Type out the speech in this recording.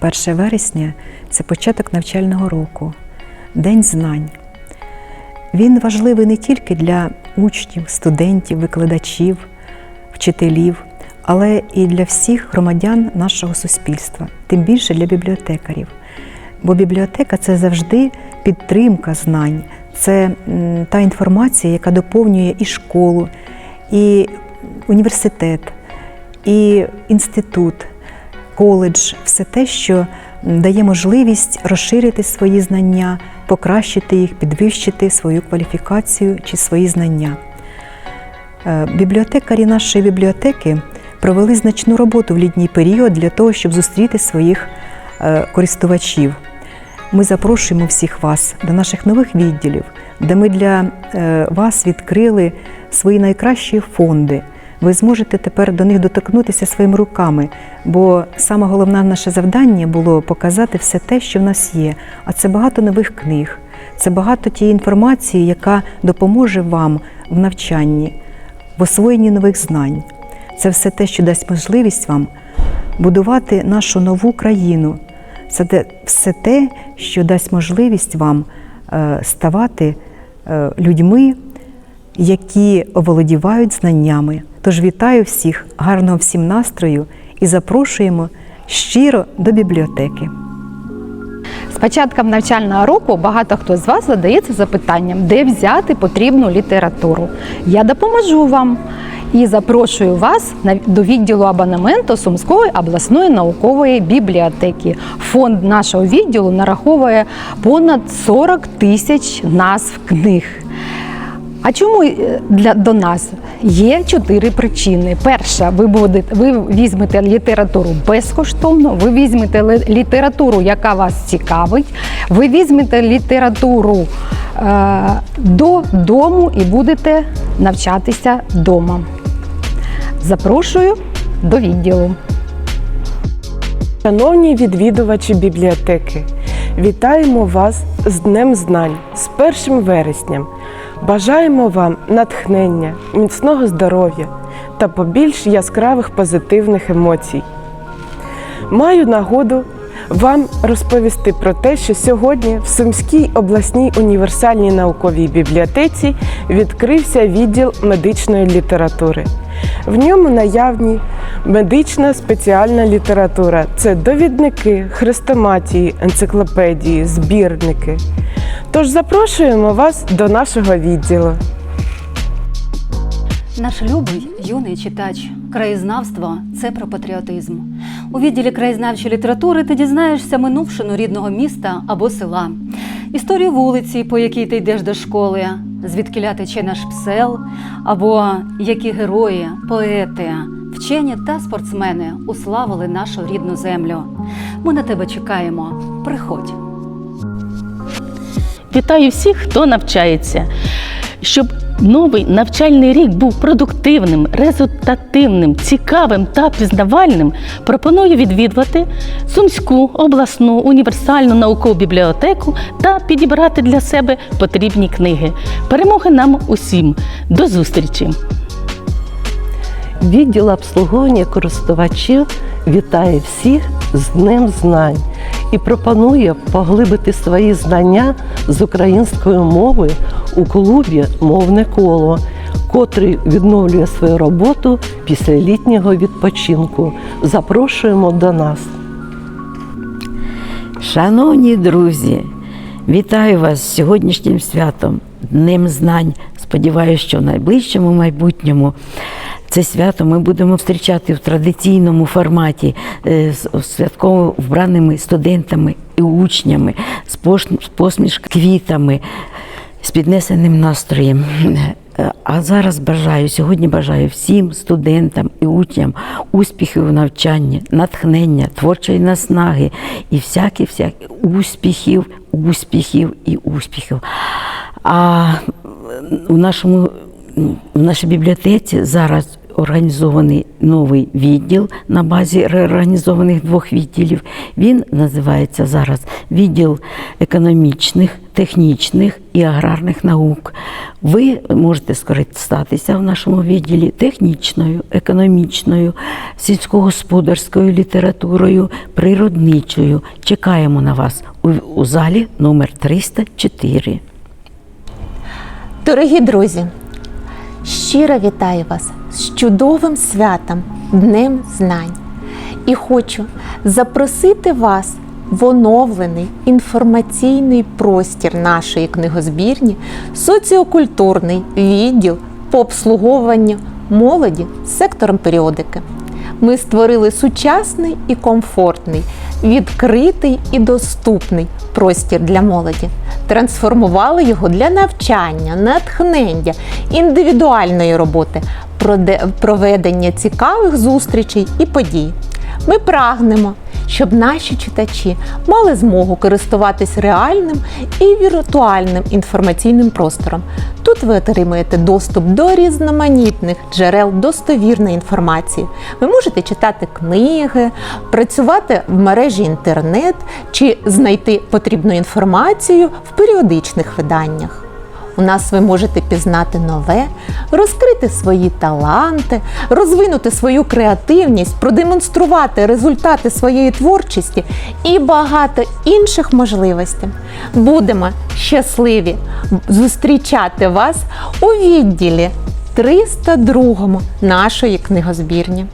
1 вересня це початок навчального року, День знань. Він важливий не тільки для учнів, студентів, викладачів, вчителів, але і для всіх громадян нашого суспільства, тим більше для бібліотекарів. Бо бібліотека це завжди підтримка знань, це та інформація, яка доповнює і школу, і університет, і інститут, коледж, все те, що дає можливість розширити свої знання, покращити їх, підвищити свою кваліфікацію чи свої знання. Е, Бібліотекарі нашої бібліотеки провели значну роботу в літній період для того, щоб зустріти своїх е, користувачів. Ми запрошуємо всіх вас до наших нових відділів, де ми для е, вас відкрили свої найкращі фонди. Ви зможете тепер до них доторкнутися своїми руками, бо саме головне наше завдання було показати все те, що в нас є. А це багато нових книг, це багато тієї інформації, яка допоможе вам в навчанні, в освоєнні нових знань. Це все те, що дасть можливість вам будувати нашу нову країну. Це все те, що дасть можливість вам е, ставати е, людьми, які оволодівають знаннями. Тож вітаю всіх, гарного всім настрою і запрошуємо щиро до бібліотеки. З початком навчального року багато хто з вас задається запитанням, де взяти потрібну літературу. Я допоможу вам і запрошую вас до відділу абонементу Сумської обласної наукової бібліотеки. Фонд нашого відділу нараховує понад 40 тисяч назв книг. А чому е, для до нас є чотири причини? Перша, ви будете ви візьмете літературу безкоштовно, ви візьмете літературу, яка вас цікавить, ви візьмете літературу е, додому і будете навчатися вдома. Запрошую до відділу. Шановні відвідувачі бібліотеки, вітаємо вас з Днем Знань, з 1 вересням. Бажаємо вам натхнення, міцного здоров'я та побільш яскравих позитивних емоцій. Маю нагоду вам розповісти про те, що сьогодні в Сумській обласній універсальній науковій бібліотеці відкрився відділ медичної літератури. В ньому наявні медична спеціальна література це довідники, хрестоматії, енциклопедії, збірники. Тож запрошуємо вас до нашого відділу. Наш любий юний читач, краєзнавство це про патріотизм. У відділі краєзнавчої літератури ти дізнаєшся минувшину рідного міста або села, історію вулиці, по якій ти йдеш до школи, звідкиля тече наш псел, або які герої, поети, вчені та спортсмени уславили нашу рідну землю. Ми на тебе чекаємо. Приходь. Вітаю всіх, хто навчається. Щоб новий навчальний рік був продуктивним, результативним, цікавим та пізнавальним, пропоную відвідувати Сумську обласну універсальну наукову бібліотеку та підібрати для себе потрібні книги. Перемоги нам усім. До зустрічі! Відділ обслуговування користувачів вітає всіх з Днем знань і пропонує поглибити свої знання з української мови у клубі Мовне коло, котрий відновлює свою роботу після літнього відпочинку. Запрошуємо до нас. Шановні друзі, вітаю вас з сьогоднішнім святом, Днем Знань. Сподіваюся, що в найближчому майбутньому це свято ми будемо зустрічати в традиційному форматі е, з святково вбраними студентами і учнями, з посмішками, квітами, з піднесеним настроєм. Е, А зараз бажаю, сьогодні бажаю всім студентам і учням успіхів у навчанні, натхнення, творчої наснаги і всякі всякі успіхів, успіхів і успіхів. А у нашому в нашій бібліотеці зараз організований новий відділ на базі реорганізованих двох відділів. Він називається зараз відділ економічних, технічних і аграрних наук. Ви можете скористатися в нашому відділі технічною, економічною, сільськогосподарською літературою, природничою. Чекаємо на вас у, у залі номер 304. Дорогі друзі, щиро вітаю вас з чудовим святом Днем Знань. І хочу запросити вас в оновлений інформаційний простір нашої книгозбірні, соціокультурний відділ по обслуговуванню молоді з сектором періодики. Ми створили сучасний і комфортний, відкритий і доступний простір для молоді, трансформували його для навчання, натхнення, індивідуальної роботи, проведення цікавих зустрічей і подій. Ми прагнемо, щоб наші читачі мали змогу користуватись реальним і віртуальним інформаційним простором. Тут ви отримаєте доступ до різноманітних джерел достовірної інформації. Ви можете читати книги, працювати в мережі інтернет чи знайти потрібну інформацію в періодичних виданнях. У нас ви можете пізнати нове, розкрити свої таланти, розвинути свою креативність, продемонструвати результати своєї творчості і багато інших можливостей. Будемо щасливі зустрічати вас у відділі 302 нашої книгозбірні.